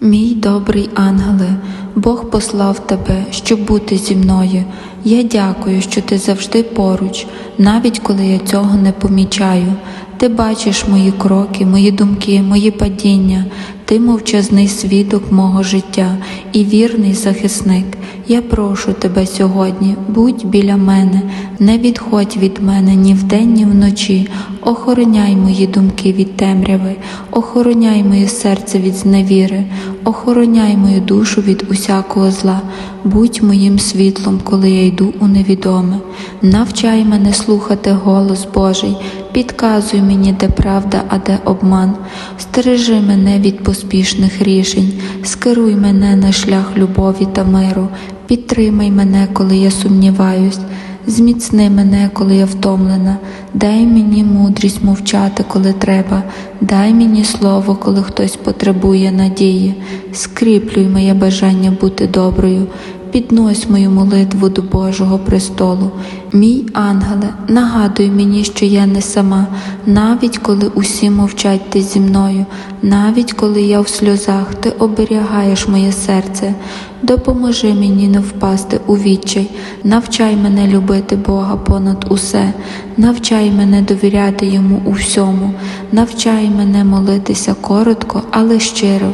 Мій добрий ангеле, Бог послав тебе, щоб бути зі мною. Я дякую, що ти завжди поруч, навіть коли я цього не помічаю. Ти бачиш мої кроки, мої думки, мої падіння. Ти мовчазний свідок мого життя і вірний захисник. Я прошу тебе сьогодні, будь біля мене, не відходь від мене ні вдень, ні вночі. Охороняй мої думки від темряви, охороняй моє серце від зневіри, охороняй мою душу від усякого зла, будь моїм світлом, коли я йду у невідоме. Навчай мене слухати голос Божий, підказуй мені, де правда, а де обман. Стережи мене від поспішних рішень, скеруй мене на шлях любові та миру, підтримай мене, коли я сумніваюсь. Зміцни мене, коли я втомлена, дай мені мудрість мовчати, коли треба, дай мені слово, коли хтось потребує надії, скріплюй моє бажання бути доброю, піднось мою молитву до Божого престолу. Мій ангеле, нагадуй мені, що я не сама, навіть коли усі мовчать ти зі мною, навіть коли я в сльозах, ти оберігаєш моє серце. Допоможи мені не впасти у відчай, навчай мене любити Бога понад усе, навчай мене довіряти Йому у всьому, навчай мене молитися коротко, але щиро,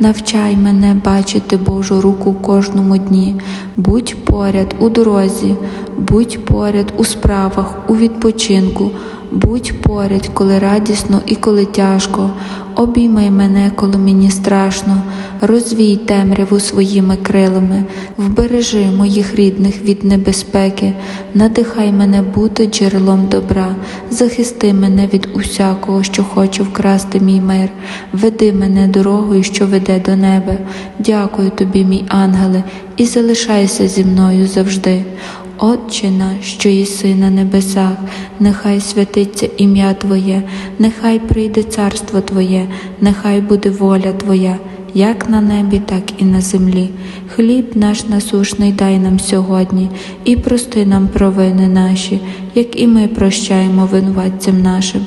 навчай мене бачити Божу руку кожному дні, будь поряд у дорозі, будь поряд у справах, у відпочинку. Будь поряд, коли радісно і коли тяжко, обіймай мене, коли мені страшно, розвій темряву своїми крилами, вбережи моїх рідних від небезпеки, надихай мене бути джерелом добра, захисти мене від усякого, що хоче вкрасти мій мир, веди мене дорогою, що веде до неба. Дякую тобі, мій ангеле, і залишайся зі мною завжди. Отче наш, що єси на небесах, нехай святиться ім'я Твоє, нехай прийде царство Твоє, нехай буде воля Твоя, як на небі, так і на землі. Хліб наш насушний дай нам сьогодні, і прости нам провини наші, як і ми прощаємо винуватцям нашим,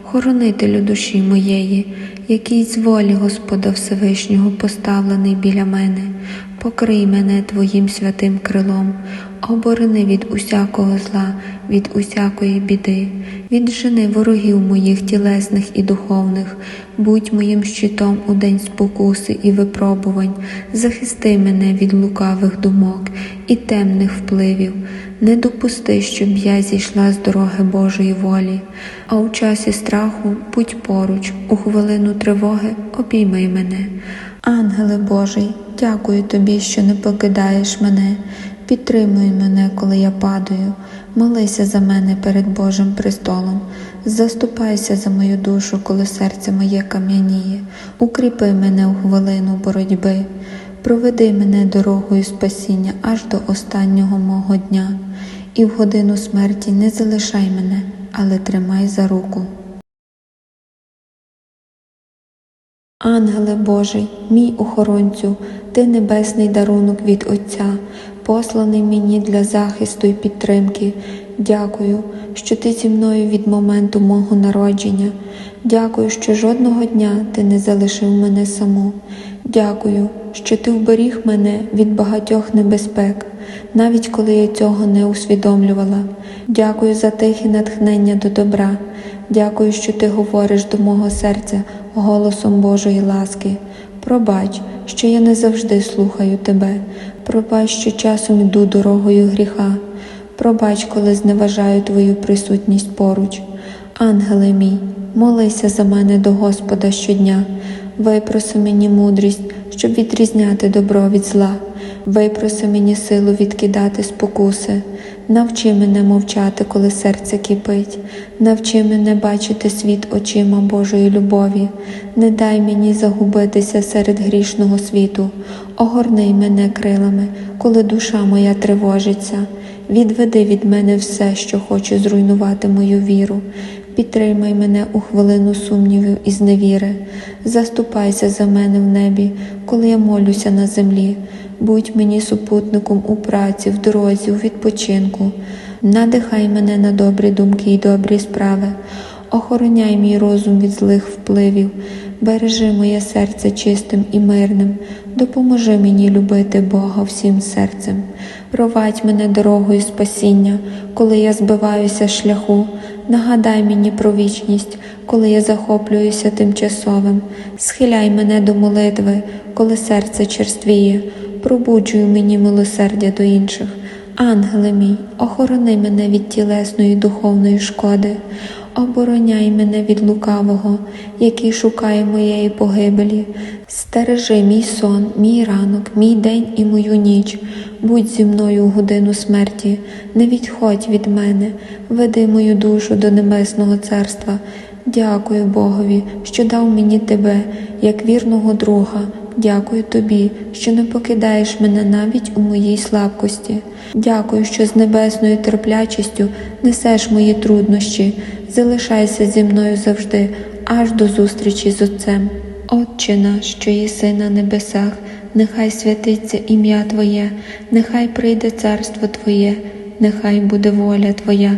хоронителю душі моєї, який з волі Господа Всевишнього поставлений біля мене, покрий мене Твоїм святим крилом, оборони від усякого зла, від усякої біди, віджени ворогів моїх тілесних і духовних, будь моїм щитом у день спокуси і випробувань, захисти мене від лукавих думок і темних впливів. Не допусти, щоб я зійшла з дороги Божої волі, а у часі страху будь поруч, у хвилину тривоги обіймай мене. Ангеле Божий, дякую тобі, що не покидаєш мене, підтримуй мене, коли я падаю, молися за мене перед Божим престолом, заступайся за мою душу, коли серце моє кам'яніє, укріпи мене у хвилину боротьби. Проведи мене дорогою спасіння аж до останнього мого дня, і в годину смерті не залишай мене, але тримай за руку. Ангеле Божий, мій охоронцю, ти небесний дарунок від Отця, посланий мені для захисту і підтримки. Дякую, що ти зі мною від моменту мого народження. Дякую, що жодного дня ти не залишив мене саму. Дякую, що ти вберіг мене від багатьох небезпек, навіть коли я цього не усвідомлювала. Дякую за тихе натхнення до добра. Дякую, що ти говориш до мого серця голосом Божої ласки. Пробач, що я не завжди слухаю тебе. Пробач, що часом йду дорогою гріха. Пробач, коли зневажаю твою присутність поруч. Ангеле мій, молися за мене до Господа щодня, випроси мені мудрість, щоб відрізняти добро від зла. Випроси мені силу відкидати спокуси, навчи мене мовчати, коли серце кипить, навчи мене бачити світ очима Божої любові, не дай мені загубитися серед грішного світу, огорни мене крилами, коли душа моя тривожиться. Відведи від мене все, що хоче зруйнувати мою віру. Підтримай мене у хвилину сумнівів і зневіри. Заступайся за мене в небі, коли я молюся на землі. Будь мені супутником у праці, в дорозі, у відпочинку. Надихай мене на добрі думки й добрі справи. Охороняй мій розум від злих впливів, бережи моє серце чистим і мирним, допоможи мені любити Бога всім серцем. Провадь мене дорогою спасіння, коли я збиваюся шляху. Нагадай мені про вічність, коли я захоплююся тимчасовим. Схиляй мене до молитви, коли серце черствіє, пробуджуй мені милосердя до інших. Ангеле мій, охорони мене від тілесної духовної шкоди, обороняй мене від лукавого, який шукає моєї погибелі. Стережи мій сон, мій ранок, мій день і мою ніч. Будь зі мною у годину смерті, не відходь від мене, веди мою душу до небесного царства. Дякую Богові, що дав мені тебе, як вірного друга. Дякую тобі, що не покидаєш мене навіть у моїй слабкості. Дякую, що з небесною терплячістю несеш мої труднощі. Залишайся зі мною завжди, аж до зустрічі з Отцем. Отче наш, що єси на небесах, нехай святиться ім'я Твоє, нехай прийде царство Твоє, нехай буде воля Твоя,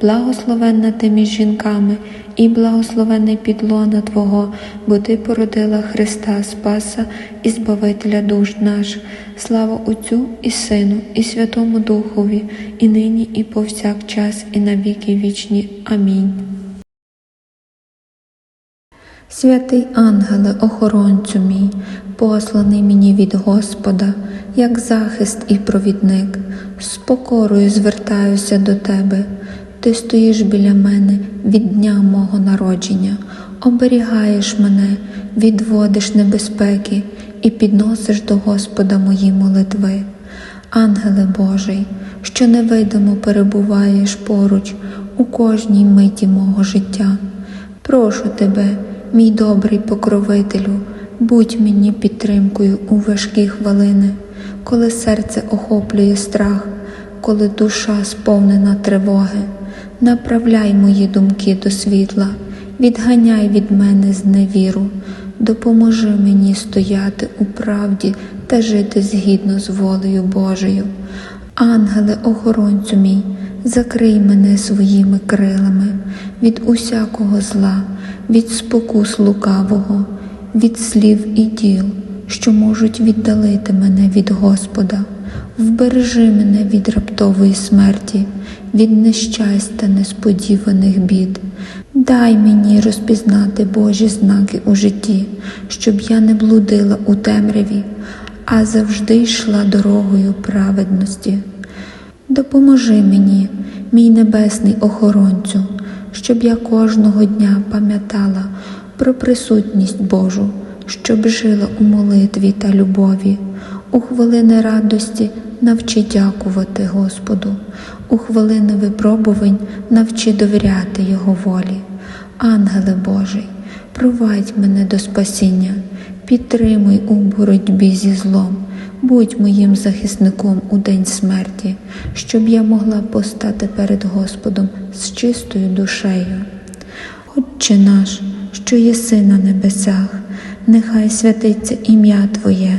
благословенна ти між жінками, і благословений підлона Твого, бо Ти породила Христа Спаса і Збавителя душ наших. Слава Отцю і Сину, і Святому Духові, і нині, і повсякчас, і на віки вічні. Амінь. Святий ангеле, охоронцю мій, посланий мені від Господа, як захист і провідник, з покорою звертаюся до тебе. Ти стоїш біля мене від дня мого народження, оберігаєш мене, відводиш небезпеки і підносиш до Господа мої молитви. Ангеле Божий, що невидимо перебуваєш поруч у кожній миті мого життя. Прошу тебе, мій добрий покровителю, будь мені підтримкою у важкі хвилини, коли серце охоплює страх, коли душа сповнена тривоги. Направляй мої думки до світла, відганяй від мене зневіру, допоможи мені стояти у правді та жити згідно з волею Божою. Ангеле, охоронцю мій, закрий мене своїми крилами від усякого зла, від спокус лукавого, від слів і діл, що можуть віддалити мене від Господа. Вбережи мене від раптової смерті, від нещастя несподіваних бід. Дай мені розпізнати Божі знаки у житті, щоб я не блудила у темряві, а завжди йшла дорогою праведності. Допоможи мені, мій небесний охоронцю, щоб я кожного дня пам'ятала про присутність Божу, щоб жила у молитві та любові. У хвилини радості навчи дякувати Господу, у хвилини випробувань навчи довіряти Його волі. Ангеле Божий, провадь мене до спасіння, підтримуй у боротьбі зі злом, будь моїм захисником у день смерті, щоб я могла постати перед Господом з чистою душею. Отче наш, що єси на небесах, нехай святиться ім'я Твоє,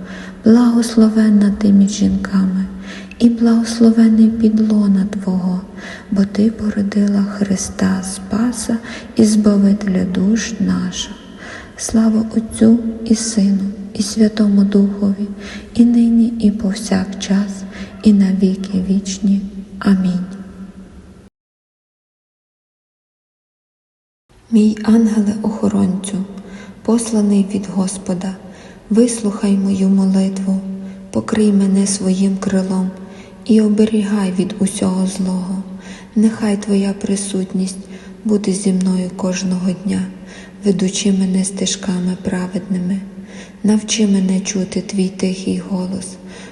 благословенна ти між жінками, і благословений підлона Твого, бо Ти породила Христа Спаса і Збавителя душ наших. Слава Отцю і Сину, і Святому Духові, і нині, і повсякчас, і на віки вічні. Амінь. Мій ангеле-охоронцю, посланий від Господа, вислухай мою молитву, покрий мене своїм крилом і оберігай від усього злого. Нехай Твоя присутність буде зі мною кожного дня, ведучи мене стежками праведними. Навчи мене чути твій тихий голос,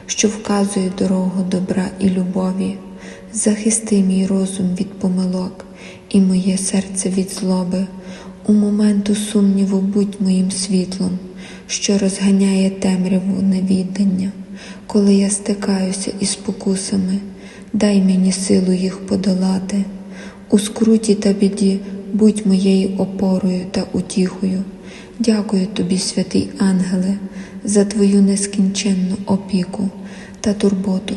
що вказує дорогу добра і любові. Захисти мій розум від помилок і моє серце від злоби. У моменту сумніву будь моїм світлом, що розганяє темряву невіддання. Коли я стикаюся із спокусами, дай мені силу їх подолати. У скруті та біді будь моєю опорою та утіхою. Дякую тобі, святий ангеле, за твою нескінченну опіку та турботу.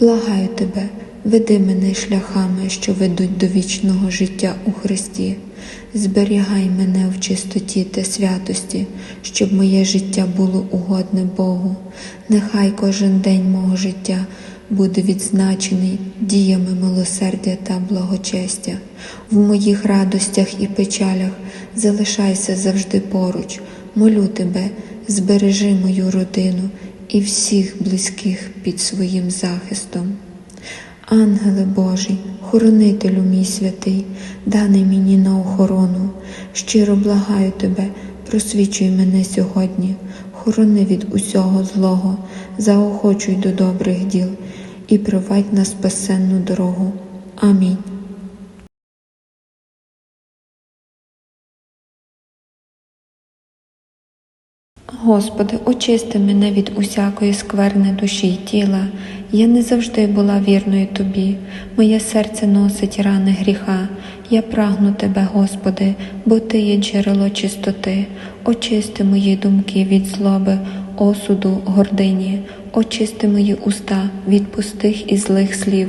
Благаю тебе, веди мене шляхами, що ведуть до вічного життя у Христі. Зберігай мене в чистоті та святості, щоб моє життя було угодне Богу. Нехай кожен день мого життя буде відзначений діями милосердя та благочестя. В моїх радостях і печалях залишайся завжди поруч, молю тебе, збережи мою родину і всіх близьких під своїм захистом. Ангеле Божий, хоронителю мій святий, даний мені на охорону, щиро благаю тебе, просвічуй мене сьогодні, хорони від усього злого, заохочуй до добрих діл і провадь на спасенну дорогу. Амінь. Господи, очисти мене від усякої скверни душі й тіла. Я не завжди була вірною Тобі. Моє серце носить рани гріха. Я прагну Тебе, Господи, бо Ти є джерело чистоти. Очисти мої думки від злоби, осуду, гордині. Очисти мої уста від пустих і злих слів.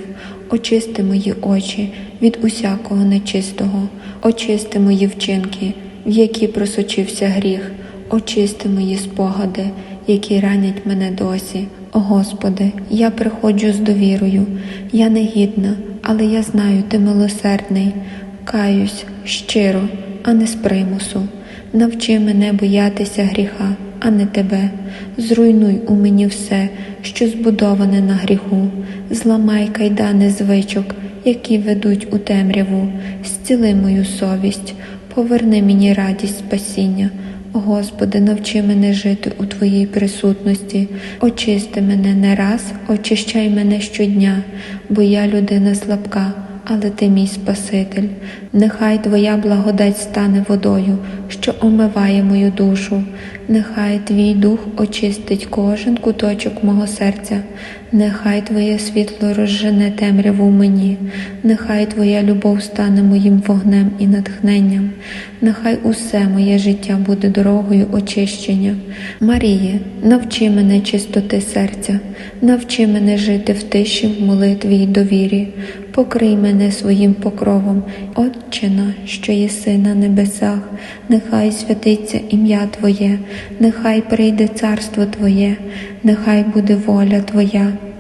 Очисти мої очі від усякого нечистого. Очисти мої вчинки, в які просочився гріх. Очисти мої спогади, які ранять мене досі. Господи, я приходжу з довірою, я негідна, але я знаю, Ти милосердний, каюсь щиро, а не з примусу. Навчи мене боятися гріха, а не тебе. Зруйнуй у мені все, що збудоване на гріху, зламай кайдани звичок, які ведуть у темряву, зціли мою совість, поверни мені радість спасіння. Господи, навчи мене жити у Твоїй присутності, очисти мене не раз, очищай мене щодня, бо я людина слабка, але Ти мій Спаситель. Нехай Твоя благодать стане водою, що омиває мою душу, нехай Твій дух очистить кожен куточок мого серця, нехай Твоє світло розжене темряву мені, нехай Твоя любов стане моїм вогнем і натхненням, нехай усе моє життя буде дорогою очищення. Маріє, навчи мене чистоти серця, навчи мене жити в тиші, в молитві й довірі, покрий мене своїм покровом, Отче наш, що єси на небесах, нехай святиться ім'я Твоє, нехай прийде царство Твоє, нехай буде воля Твоя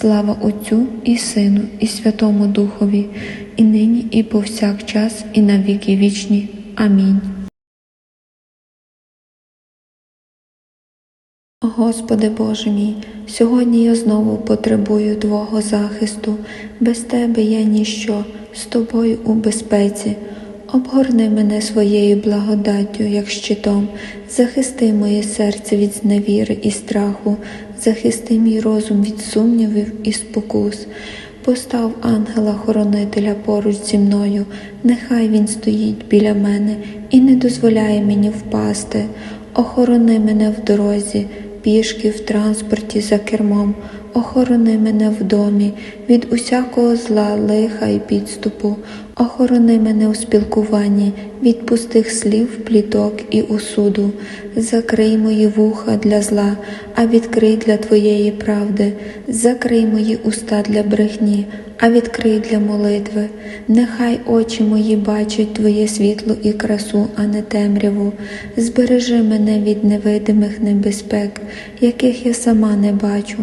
Слава Отцю і Сину, і Святому Духові, і нині, і повсякчас, і на віки вічні. Амінь. Господи Боже мій, сьогодні я знову потребую Твого захисту, без Тебе я ніщо, з Тобою у безпеці. Обгорни мене своєю благодаттю, як щитом, захисти моє серце від зневіри і страху, захисти мій розум від сумнівів і спокус. Постав ангела-хоронителя поруч зі мною, нехай він стоїть біля мене і не дозволяє мені впасти. Охорони мене в дорозі, пішки в транспорті за кермом, охорони мене в домі від усякого зла, лиха і підступу, охорони мене у спілкуванні від пустих слів, пліток і осуду, закрий мої вуха для зла, а відкрий для Твоєї правди, закрий мої уста для брехні, а відкрий для молитви. Нехай очі мої бачать Твоє світло і красу, а не темряву. Збережи мене від невидимих небезпек, яких я сама не бачу.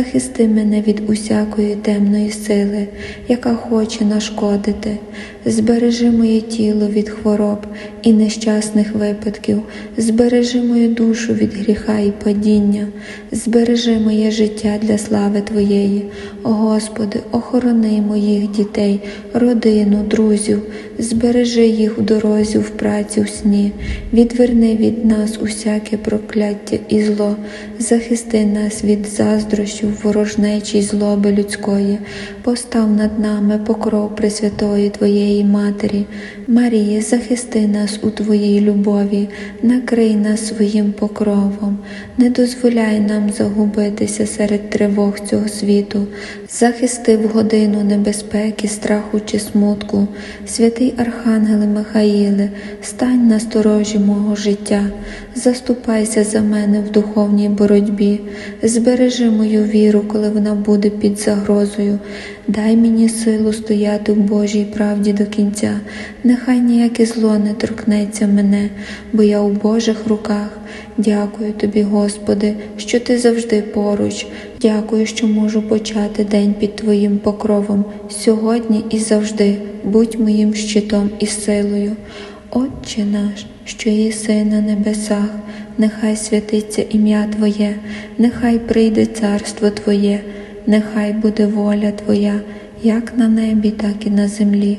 Захисти мене від усякої темної сили, яка хоче нашкодити. Збережи моє тіло від хвороб і нещасних випадків, збережи мою душу від гріха і падіння, збережи моє життя для слави Твоєї. О Господи, охорони моїх дітей, родину, друзів, збережи їх у дорозі, в праці, в сні, відверни від нас усяке прокляття і зло, захисти нас від заздрощів, ворожнечі й злоби людської, постав над нами покров Пресвятої Твоєї Матері. Марія, захисти нас у Твоїй любові, накрий нас своїм покровом, не дозволяй нам загубитися серед тривог цього світу, захисти в годину небезпеки, страху чи смутку, святий Архангеле Михаїле, стань на сторожі мого життя, заступайся за мене в духовній боротьбі, збережи мою віру, коли вона буде під загрозою. Дай мені силу стояти в Божій правді до кінця, нехай ніяке зло не торкнеться мене, бо я у Божих руках. Дякую тобі, Господи, що ти завжди поруч. Дякую, що можу почати день під Твоїм покровом сьогодні і завжди. Будь моїм щитом і силою. Отче наш, що єси на небесах, нехай святиться ім'я Твоє, нехай прийде царство Твоє, нехай буде воля Твоя, як на небі, так і на землі.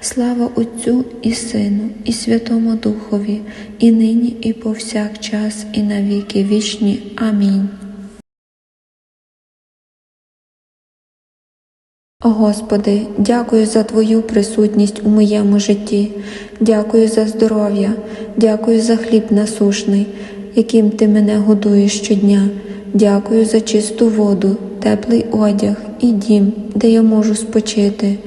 Слава Отцю і Сину, і Святому Духові, і нині, і повсякчас, і на віки вічні. Амінь. Господи, дякую за Твою присутність у моєму житті, дякую за здоров'я, дякую за хліб насушний, яким Ти мене годуєш щодня. Дякую за чисту воду, теплий одяг і дім, де я можу спочити.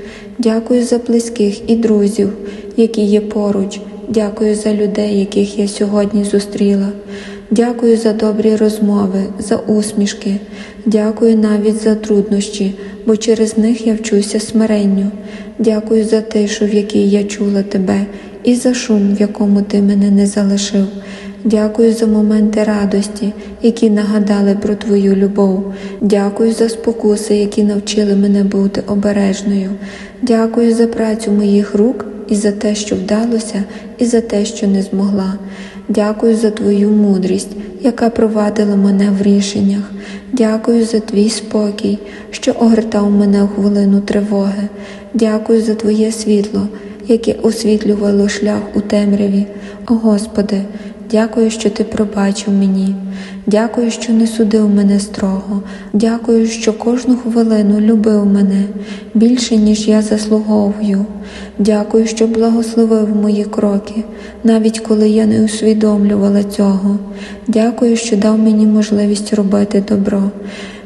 Дякую за близьких і друзів, які є поруч. Дякую за людей, яких я сьогодні зустріла. Дякую за добрі розмови, за усмішки. Дякую навіть за труднощі, бо через них я вчуся смиренню. Дякую за тишу, в якій я чула тебе, і за шум, в якому ти мене не залишив. Дякую за моменти радості, які нагадали про Твою любов. Дякую за спокуси, які навчили мене бути обережною. Дякую за працю моїх рук і за те, що вдалося, і за те, що не змогла. Дякую за Твою мудрість, яка провадила мене в рішеннях. Дякую за твій спокій, що огортав мене у хвилину тривоги. Дякую за Твоє світло, яке освітлювало шлях у темряві. О Господи, дякую, що Ти пробачив мені. Дякую, що не судив мене строго. Дякую, що кожну хвилину любив мене більше, ніж я заслуговую. Дякую, що благословив мої кроки, навіть коли я не усвідомлювала цього. Дякую, що дав мені можливість робити добро.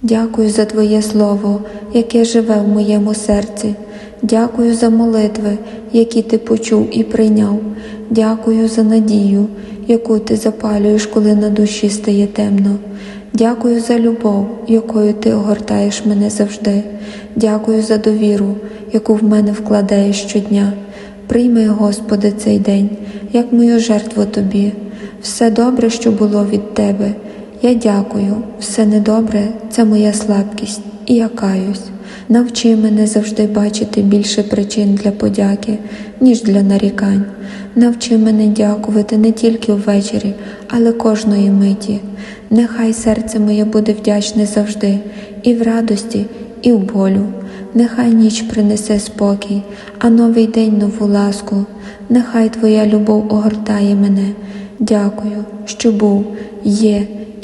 Дякую за Твоє Слово, яке живе в моєму серці. Дякую за молитви, які ти почув і прийняв. Дякую за надію, яку ти запалюєш, коли на душі стає темно. Дякую за любов, якою ти огортаєш мене завжди. Дякую за довіру, яку в мене вкладаєш щодня. Прийми, Господи, цей день, як мою жертву Тобі. Все добре, що було від Тебе. Я дякую, все недобре це моя слабкість, і я каюсь. Навчи мене завжди бачити більше причин для подяки, ніж для нарікань. Навчи мене дякувати не тільки ввечері, але кожної миті. Нехай серце моє буде вдячне завжди, і в радості, і в болю. Нехай ніч принесе спокій, а новий день нову ласку. Нехай Твоя любов огортає мене. Дякую, що був, є